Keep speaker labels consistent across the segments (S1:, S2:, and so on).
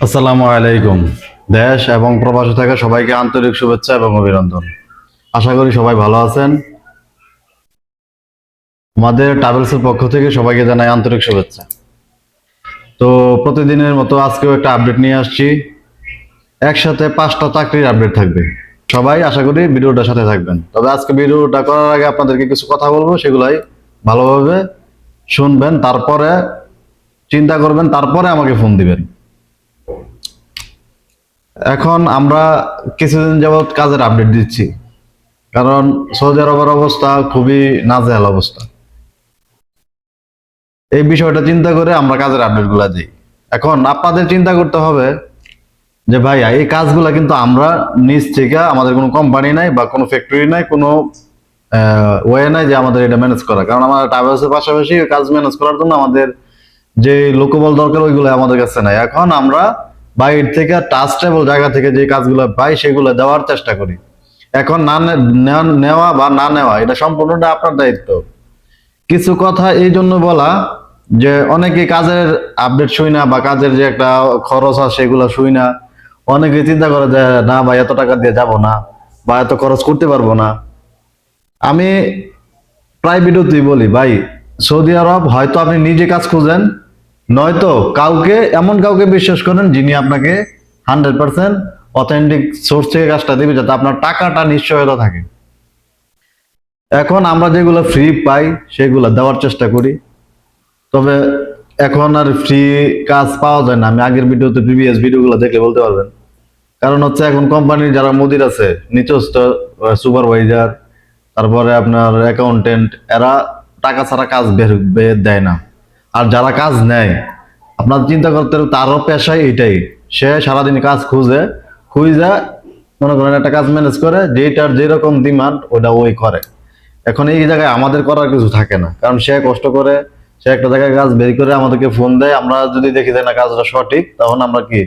S1: আসসালামু আলাইকুম। দেশ এবং প্রবাসী থেকে সবাইকে আন্তরিক শুভেচ্ছা এবং অভিনন্দন। আশা করি সবাই ভালো আছেন। আমাদের ট্রাভেলসের পক্ষ থেকে সবাইকে জানাই আন্তরিক শুভেচ্ছা। তো প্রতিদিনের মতো আজকেও একটা আপডেট নিয়ে আসছি। একসাথে পাঁচটা চাকরির আপডেট থাকবে। সবাই আশা করি ভিডিওটার সাথে থাকবেন। তবে আজকে ভিডিওটা করার আগে আপনাদেরকে কিছু কথা বলব, সেগুলাই ভালোভাবে শুনবেন, তারপরে চিন্তা করবেন, তারপরে আমাকে ফোন দিবেন। এখন আমরা কিছুদিন যাবৎ কাজের আপডেট দিচ্ছি। কারণ সৌদি আরবের অবস্থা খুবই নাজেহাল অবস্থা। এই বিষয়টা চিন্তা করে আমরা কাজের আপডেটগুলা দিই। এখন আপনাদের চিন্তা করতে হবে যে ভাই এই কাজগুলা কিন্তু আমরা নিজ থেকে আমাদের কোনো কোম্পানি নাই বা কোনো ফ্যাক্টরি নাই, কোনো ওয়ে নাই যে আমাদের এটা ম্যানেজ করা। কারণ আমার ট্রাভেলসের পাশাপাশি কাজ ম্যানেজ করার জন্য আমাদের যে লোকবল দরকার, ওইগুলো আমাদের কাছে নাই। এখন আমরা বাইরে থেকে ট্রাস্টেবল জায়গা থেকে যে কাজগুলো পাই সেগুলো দেওয়ার চেষ্টা করি। এখন না নেওয়া- বা না নেওয়া, এটা সম্পূর্ণটা আপনার দায়িত্ব। কিছু কথা এই জন্য বলা যে অনেকে কাজের আপডেট শুই না বা কাজের যে একটা খরচ আছে সেগুলো শুই না। অনেকে চিন্তা করে যে, না ভাই, এত টাকা দিয়ে যাব না বা এত খরচ করতে পারব না। আমি প্রায় ভিডিওতেই বলি, ভাই, সৌদি আরব হয়তো আপনি নিজে কাজ খুঁজেন নয়তো কাউকে, এমন কাউকে বিশ্বাস করেন যিনি আপনাকে হান্ড্রেড পার্সেন্ট অথেন্টিক সোর্স থেকে কাজটা দিবে যাতে আপনার টাকাটা নিশ্চয়তা থাকে। এখন আমরা যেগুলো ফ্রি পাই, সেগুলো দেওয়ার চেষ্টা করি। তবে এখন আর ফ্রি কাজ পাওয়া যায় না। আমি আগের ভিডিওতে প্রিভিয়াস ভিডিওগুলো দেখলে বলতে পারবেন। কারণ হচ্ছে এখন কোম্পানির যারা মুদির আছে, নিচস্থ সুপারভাইজার তারপরে আপনার অ্যাকাউন্টেন্ট এরা টাকা ছাড়া কাজ বের দেয় না। আর যারা কাজ নেয়, আপনার চিন্তা করতে হবে, তারও পেশাই এটাই। সে সারাদিন কাজ খুঁজে খুঁজে মনে করেন একটা কাজ ম্যানেজ করে যেটার যেরকম ডিমান্ড ওটা ওই করে। এখন এই জায়গায় আমাদের করার কিছু থাকে না। কারণ সে কষ্ট করে, সে একটা জায়গায় কাজ বের করে আমাদেরকে ফোন দেয়, আমরা যদি দেখি যে না, কাজটা সঠিক, তখন আমরা কি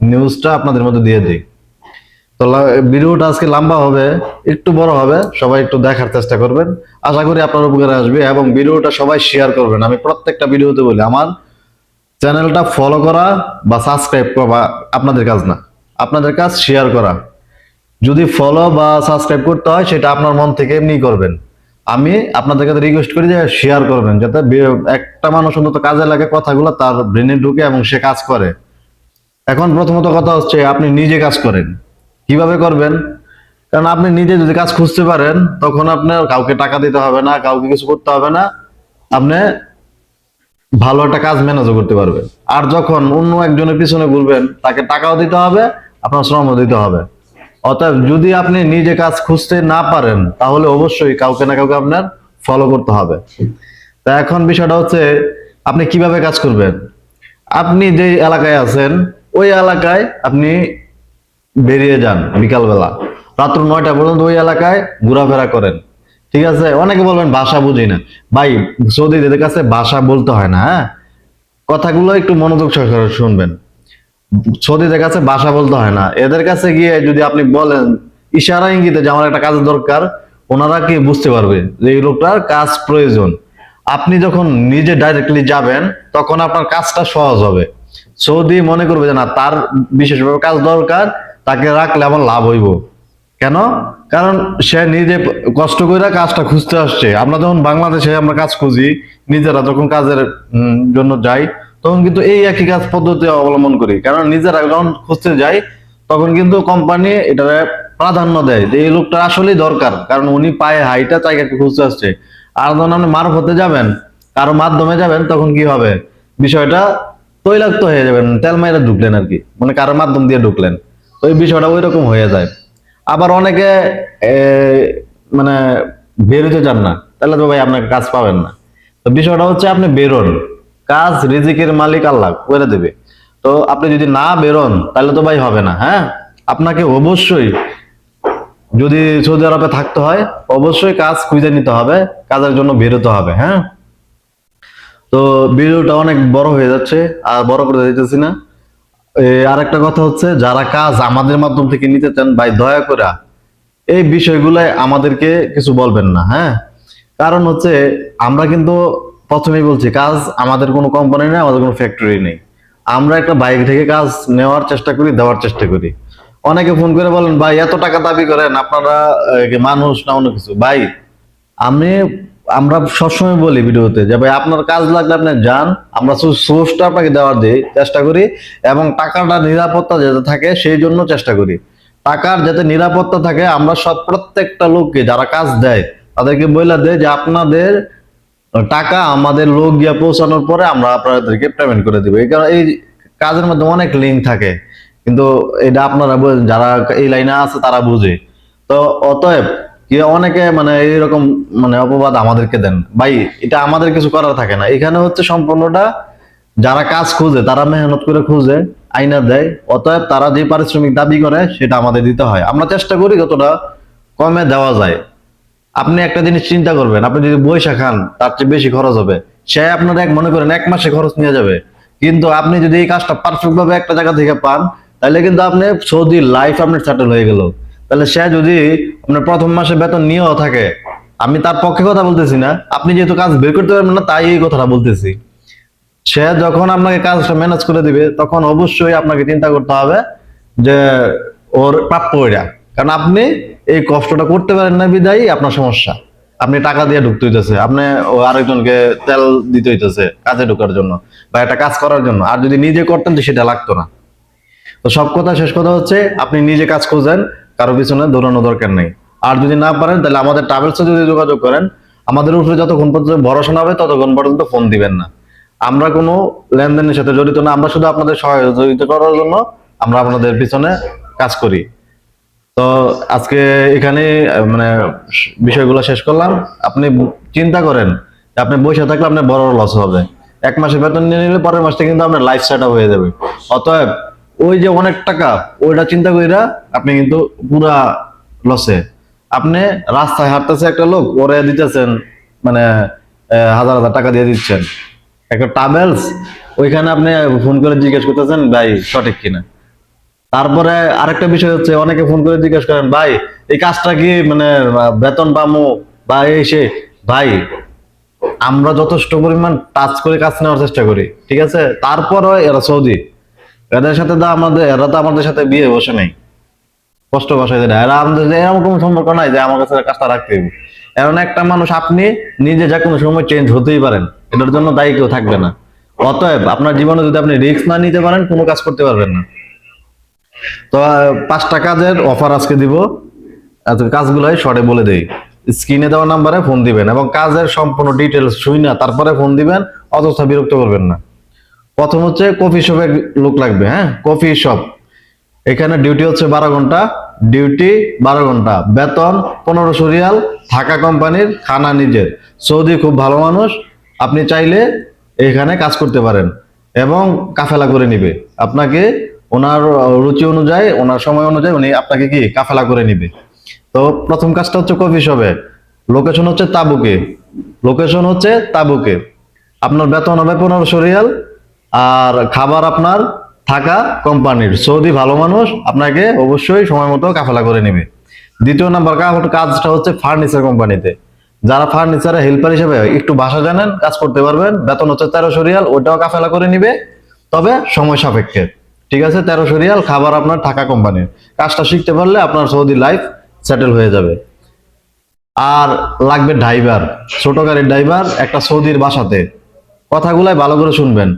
S1: নিউজটা আপনাদের মধ্যে দিয়ে দিই। তো ভিডিওটা আজকে লম্বা হবে, একটু বড় হবে, সবাই একটু দেখার চেষ্টা করবেন। আশা করি আপনার উপকারে আসবে এবং ভিডিওটা সবাই শেয়ার করবেন। আমি প্রত্যেকটা ভিডিওতে বলি, আমার চ্যানেলটা ফলো করা বা সাবস্ক্রাইব করা আপনাদের কাজ না। আপনাদের কাজ শেয়ার করা। যদি ফলো বা সাবস্ক্রাইব করতে হয়, সেটা আপনার মন থেকে এমনি করবেন। আমি আপনাদের কাছে রিকোয়েস্ট করি যে শেয়ার করবেন, যাতে একটা মানুষ অন্তত কাজে লাগে কথাগুলো, তার ব্রেনে ঢুকে এবং সে কাজ করে। এখন প্রথমত কথা হচ্ছে, আপনি নিজে কাজ করেন। কীভাবে করবেন? কারণ আপনি নিজে যদি কাজ খুঁজতে পারেন, তখন আপনার কাউকে টাকা দিতে হবে না, কাউকে কিছু করতে হবে না। আপনি ভালো একটা কাজ ম্যানেজও করতে পারবেন। আর যখন অন্য একজনের পিছনে ঘুরবেন, তাকে টাকাও দিতে হবে, আপনার শ্রমও দিতে হবে। অতএব যদি আপনি নিজে কাজ খুঁজতে না পারেন, তাহলে অবশ্যই কাউকে না কাউকে আপনার ফলো করতে হবে। তা এখন বিষয়টা হচ্ছে, আপনি কীভাবে কাজ করবেন? আপনি যে এলাকায় আছেন, ওই এলাকায় আপনি বেরিয়ে যান বিকালবেলা। রাত্র নয়টা পর্যন্ত ওই এলাকায় ঘোরাফেরা করেন। ঠিক আছে? অনেকে বলবেন, ভাষা বুঝি না। ভাই, সৌদিদের কাছে ভাষা বলতে হয় না হ্যাঁ? কথাগুলো একটু মনোযোগ সহকারে শুনবেন। সৌদিদের কাছে ভাষা বলতে হয় না। এদের কাছে গিয়ে যদি আপনি বলেন, ইশারা ইঙ্গিতে যে আমার একটা কাজের দরকার, ওনারা কি বুঝতে পারবে যে এই লোকটার কাজ প্রয়োজন? আপনি যখন নিজে ডাইরেক্টলি যাবেন, তখন আপনার কাজটা সহজ হবে। সৌদি মনে করবে যে না, তার বিশেষভাবে কাজ দরকার তাকে রাখলে আমার লাভ হইব। কেন? কারণ সে নিজে কষ্ট করে কাজটা খুঁজতে আসছে। আমরা যখন বাংলাদেশে আমরা কাজ খুঁজি, নিজেরা যখন কাজের জন্য যাই, তখন কিন্তু এই একই কাজ পদ্ধতি অবলম্বন করি। কারণ নিজেরা যখন খুঁজতে যাই, তখন কিন্তু কোম্পানি এটা প্রাধান্য দেয় যে, এই লোকটা আসলেই দরকার। কারণ উনি পায়ে হাইটা জায়গাকে খুঁজতে আসছে। আর যখন আপনি মারফ হতে যাবেন, কারও মাধ্যমে যাবেন, তখন কি হবে? বিষয়টা তৈলাক্ত হয়ে যাবেন, তেল মাইরা ঢুকলেন আর কি। মানে কারও মাধ্যম দিয়ে ঢুকলেন। তো এই বিষয়টা ওই রকম হয়ে যায়। আবার অনেকে মানে বেরোতে চান না, তাহলে তো ভাই আপনাকে কাজ পাবেন না। তো বিষয়টা হচ্ছে আপনি বেরোন। কাজ রিজিকের মালিক আল্লাহ, করে দেবে। তো আপনি যদি না বেরোন, তাহলে তো ভাই হবে না হ্যাঁ? আপনাকে অবশ্যই, যদি সৌদি আরবে থাকতে হয়, অবশ্যই কাজ খুঁজে নিতে হবে, কাজের জন্য বেরোতে হবে হ্যাঁ? তো ভিডিওটা অনেক বড় হয়ে যাচ্ছে, আর বড় করে দিতেছি না। আর একটা কথা হচ্ছে, যারা কাজ আমাদের মাধ্যম থেকে নিতে চান, ভাই, দয়া করে এই বিষয়গুলো আমাদেরকে কিছু বলবেন না হ্যাঁ? কারণ হচ্ছে, আমরা কিন্তু প্রথমেই বলছি, কাজ আমাদের কোনো কোম্পানি নেই, আমাদের কোনো ফ্যাক্টরি নেই। আমরা একটা বাইক থেকে কাজ নেওয়ার চেষ্টা করি, দেওয়ার চেষ্টা করি। অনেকে ফোন করে বলেন, ভাই, এত টাকা দাবি করেন, আপনারা মানুষ না অন্য কিছু? ভাই, আমি আমরা সবসময় বলি ভিডিওতে যে, ভাই, আপনার কাজ লাগলে আপনি যান, আমরা সোর্সটা আপনাকে দেওয়ার দিই চেষ্টা করি এবং টাকাটা নিরাপত্তা যাতে থাকে সেই জন্য চেষ্টা করি। টাকার যাতে নিরাপত্তা থাকে, আমরা সব প্রত্যেকটা লোককে যারা কাজ দেয়, তাদেরকে বলে দেয় যে, আপনাদের টাকা আমাদের লোক গিয়ে পৌঁছানোর পরে আমরা আপনাদেরকে পেমেন্ট করে দিব। এই কারণে এই কাজের মধ্যে অনেক লিঙ্ক থাকে, কিন্তু এটা আপনারা যারা এই লাইনে আছে তারা বুঝে। তো অতএব অনেকে মানে এইরকম মানে অপবাদ আমাদেরকে দেন। ভাই, এটা আমাদের কিছু করার থাকে না। এখানে হচ্ছে সম্পূর্ণটা যারা কাজ খুঁজে, তারা মেহনত করে খুঁজে আইনা দেয়, অতএব তারা যে পারিশ্রমিক দাবি করে, সেটা আমাদের দিতে হয়। আমরা চেষ্টা করি যতটা কমে দেওয়া যায়। আপনি একটা জিনিস চিন্তা করবেন, আপনি যদি বৈশা খান, তার চেয়ে বেশি খরচ হবে। সে আপনার এক, মনে করেন, এক মাসে খরচ নিয়ে যাবে। কিন্তু আপনি যদি এই কাজটা পারফেক্ট ভাবে একটা জায়গা থেকে পান, তাহলে কিন্তু আপনি সৌদি লাইফ আপনার সেটেল হয়ে গেল। তাহলে সে যদি আপনার প্রথম মাসে বেতন নিয়েও থাকে, আমি তার পক্ষে কথা বলতেছি না, আপনি যেহেতু কাজ বের করতে পারবেন না, তাই এই কথাটা বলতেছি। সে যখন আপনাকে কাজটা ম্যানেজ করে দিবে, তখন অবশ্যই আপনাকে চিন্তা করতে হবে যে ওর প্রাপ্য এটা। কারণ আপনি এই কষ্টটা করতে পারেন না, বিদায়ী আপনার সমস্যা। আপনি টাকা দিয়ে ঢুকতে হইতেছে, আপনি আরেকজনকে তেল দিতে হইতেছে কাজে ঢোকার জন্য বা একটা কাজ করার জন্য। আর যদি নিজে করতেন তো সেটা লাগতো না। তো সব কথা শেষ কথা হচ্ছে, আপনি নিজে কাজ খুঁজেন কারও পিছনে দৌড়ানো দরকার নেই। আর যদি না পারেন, তাহলে আমাদের ট্রাভেলসে যদি যোগাযোগ করেন। আমাদের উপরে যতক্ষণ পর্যন্ত ভরসা না হবে, ততক্ষণ পর্যন্ত ফোন দিবেন না। আমরা কোনো লেনদেনের সাথে জড়িত না, আমরা শুধু আপনাদের সহযোগিতা করার জন্য আমরা আপনাদের পিছনে কাজ করি। তো আজকে এখানে মানে বিষয়গুলো শেষ করলাম। আপনি চিন্তা করেন আপনি বসে থাকলে আপনার বড় লস হবে। এক মাসে বেতন নিয়ে নিলে পরের মাসটা কিন্তু আপনার লাইফ সেট হয়ে যাবে। অতএব ওই যে অনেক টাকা, ওইটা চিন্তা কইরা আপনি কিন্তু পুরা লসে আপনি রাস্তায় হাঁটতেছে একটা লোক, ওরে দিতেছেন মানে হাজার হাজার টাকা দিয়ে দিচ্ছেন। একটা ট্রাভেলস ওইখানে আপনি ফোন করে জিজ্ঞেস করতেছেন, ভাই, সঠিক কিনা? তারপরে আরেকটা বিষয় হচ্ছে, অনেকে ফোন করে জিজ্ঞেস করেন, ভাই, এই কাজটা কি মানে বেতন পামো? বা, এই সে, ভাই, আমরা যথেষ্ট পরিমাণ টাচ করে কাজ নেওয়ার চেষ্টা করি, ঠিক আছে? তারপরও এরা সৌদি। এদের সাথে তো আমাদের, এরা তো আমাদের সাথে বিয়ে বসে নেই। কষ্ট বসাই দেয় এরা আমাদের এরকম কোনো সম্পর্ক নাই যে আমার কাছে কাজটা রাখতে হবে। এমন একটা মানুষ আপনি নিজে যা কোনো সময় চেঞ্জ হতেই পারেন, এটার জন্য দায়ী কেউ থাকবে না। অতএব আপনার জীবনে যদি আপনি রিস্ক না নিতে পারেন, কোনো কাজ করতে পারবেন না। তো পাঁচটা কাজের অফার আজকে দিব। আজকে কাজগুলোই শর্টে বলে দেই। স্ক্রিনে দেওয়া নাম্বারে ফোন দিবেন এবং কাজের সম্পূর্ণ ডিটেলস শুই না, তারপরে ফোন দিবেন অযথা বিরক্ত করবেন না। প্রথম হচ্ছে কফি শপে লোক লাগবে হ্যাঁ? কফি শপ এখানে ডিউটি হচ্ছে বারো ঘণ্টা। ডিউটি বারো ঘণ্টা। বেতন পনেরোশো রিয়াল থাকা কোম্পানির খানা নিজের। সৌদি খুব ভালো মানুষ। আপনি চাইলে এখানে কাজ করতে পারেন এবং কাফেলা করে নিবে। আপনাকে ওনার রুচি অনুযায়ী, ওনার সময় অনুযায়ী উনি আপনাকে কি কাফেলা করে নিবে। তো প্রথম কাজটা হচ্ছে কফি শপে লোকেশন হচ্ছে তাবুকে। লোকেশন হচ্ছে তাবুকে। আপনার বেতন হবে পনেরোশো রিয়াল। আর খাবার আপনার থাকা কোম্পানির। সৌদি ভালো মানুষ, আপনাকে অবশ্যই সময় মতো কাফেলা করে নেবে। দ্বিতীয় নাম্বার কাজটা হচ্ছে ফার্নিচার কোম্পানিতে। যারা ফার্নিচারের হেল্পার হিসেবে একটু ভাষা জানেন, কাজ করতে পারবেন, বেতন হচ্ছে তেরোশো রিয়াল, ওইটাও কাফেলা করে নিবে। তবে সময় সাপেক্ষে, ঠিক আছে? তেরোশো রিয়াল খাবার আপনার থাকা কোম্পানির। কাজটা শিখতে পারলে আপনার সৌদি লাইফ সেটেল হয়ে যাবে। আর লাগবে ড্রাইভার, ছোট গাড়ির ড্রাইভার একটা সৌদির বাসাতে। কথাগুলাই ভালো করে শুনবেন।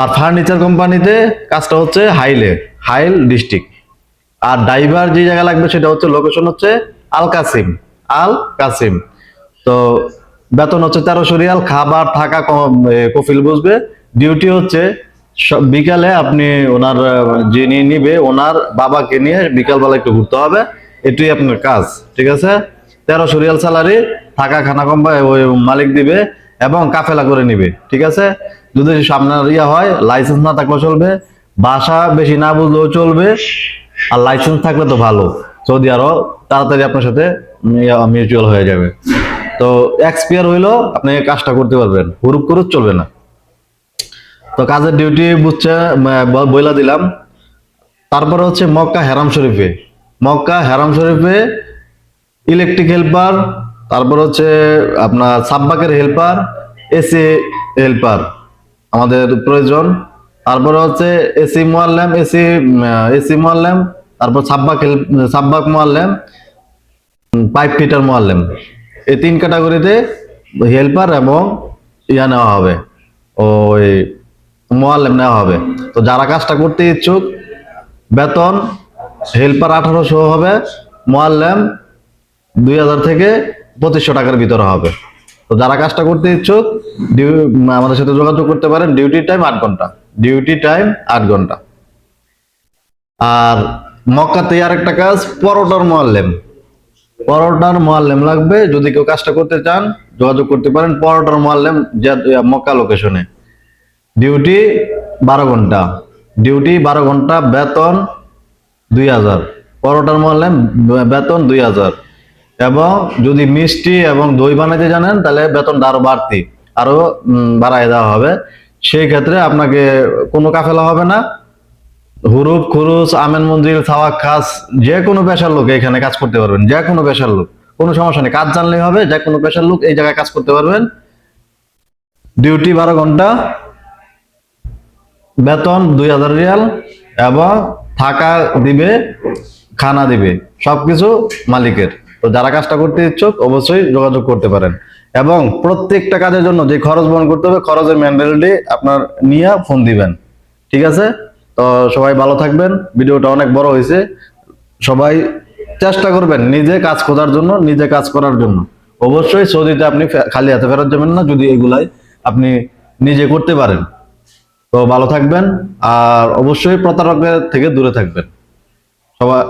S1: আর ফার্নিচার কোম্পানিতে কাজটা হচ্ছে হাইলে, হাইল ডিস্ট্রিক্ট আর ড্রাইভার যে জায়গা লাগবে সেটা হচ্ছে লোকেশন হচ্ছে আল কাসিম আল কাসিম তো বেতন হচ্ছে তেরোশো রিয়াল, খাবার, থাকা কফিল বুঝবে। ডিউটি হচ্ছে বিকালে আপনি ওনার যিনি নিবে, ওনার বাবাকে নিয়ে বিকালবেলা একটু ঘুরতে হবে। এটাই আপনার কাজ, ঠিক আছে? তেরোশো রিয়াল স্যালারি থাকা খানা কোম্পানি ওই মালিক দিবে এবং কাফেলা করে নিবে, ঠিক আছে? যদি আপনার ইয়া হয় লাইসেন্স না থাকলেও চলবে, ভাষা বেশি না বুঝলেও চলবে, আর লাইসেন্স থাকলে তো ভালো। সৌদি আরও তাড়াতাড়ি আপনার সাথে মিউচুয়াল হয়ে যাবে। তো এক্সপিয়ার হইল আপনি কাজটা করতে পারবেন। হুরুপ করে চলবে না। তো কাজের ডিউটি বুঝছে বইলা দিলাম। তারপরে হচ্ছে মক্কা হেরাম শরীফে। মক্কা হেরাম শরীফে ইলেকট্রিক হেল্পার তারপর হচ্ছে আপনার সাব্বাকের হেল্পার এসি হেল্পার আমাদের প্রয়োজন। তারপরে হচ্ছে এসি মোয়াল্লাম, এসি এসি মোয়াল্লাম, তারপর সাব্বাক সাব্বাক মোয়াল্লাম পাইপ ফিটার মোয়াল্লাম। এই তিন ক্যাটাগরিতে হেল্পার এবং ইয়া নেওয়া হবে, ওই মোয়াল্লাম নেওয়া হবে। তো যারা কাজটা করতে ইচ্ছুক, বেতন, হেল্পার আঠারোশো হবে, মোয়াল্লাম দুই হাজার থেকে পঁচিশশো টাকার ভিতরে হবে। তো যারা কাজটা করতে ইচ্ছুক আমাদের সাথে যোগাযোগ করতে পারেন। ডিউটি টাইম আট ঘণ্টা। ডিউটি টাইম আট ঘণ্টা। আর মক্কাতে আর একটা কাজ, পরোটার মোয়াল্লেম। পরোটার মোয়াল্লেম লাগবে। যদি কেউ কাজটা করতে চান, যোগাযোগ করতে পারেন পরোটার মোয়াল্লেম মক্কা লোকেশনে ডিউটি বারো ঘণ্টা। ডিউটি বারো ঘণ্টা, বেতন দুই হাজার। পরোটার মোয়াল্লেম বেতন দুই হাজার। এবং যদি মিষ্টি এবং দই বানাতে জানেন, তাহলে বেতনটা আরও বাড়তি, আরও বাড়ায় দেওয়া হবে। সেই ক্ষেত্রে আপনাকে কোনো কাফেলা হবে না। হুরুপ খুরুস আমেন মন্দির, সাওয়াক খাস, যে কোনো পেশার লোক এখানে কাজ করতে পারবেন, যে কোনো পেশার লোক। কোনো সমস্যা নেই, কাজ জানলেই হবে, যে কোনো পেশার লোক এই জায়গায় কাজ করতে পারবেন। ডিউটি বারো ঘণ্টা, বেতন দুই হাজার রিয়াল, এবং থাকা দিবে, খানা দিবে, সবকিছু মালিকের। তো যারা কাজটা করতে ইচ্ছুক, অবশ্যই যোগাযোগ করতে পারেন। এবং প্রত্যেকটা কাজের জন্য যে খরচ বহন করতে হবে, খরচের ম্যান্ডেলটি আপনার নিয়ে ফোন দিবেন। ঠিক আছে? তো সবাই ভালো থাকবেন। ভিডিওটা অনেক বড় হয়েছে। সবাই চেষ্টা করবেন নিজে কাজ খোঁজার জন্য, নিজে কাজ করার জন্য। অবশ্যই সৌদিতে আপনি খালি হাতে ফেরত যাবেন না, যদি এগুলাই আপনি নিজে করতে পারেন। তো ভালো থাকবেন, আর অবশ্যই প্রতারকের থেকে দূরে থাকবেন। সবাই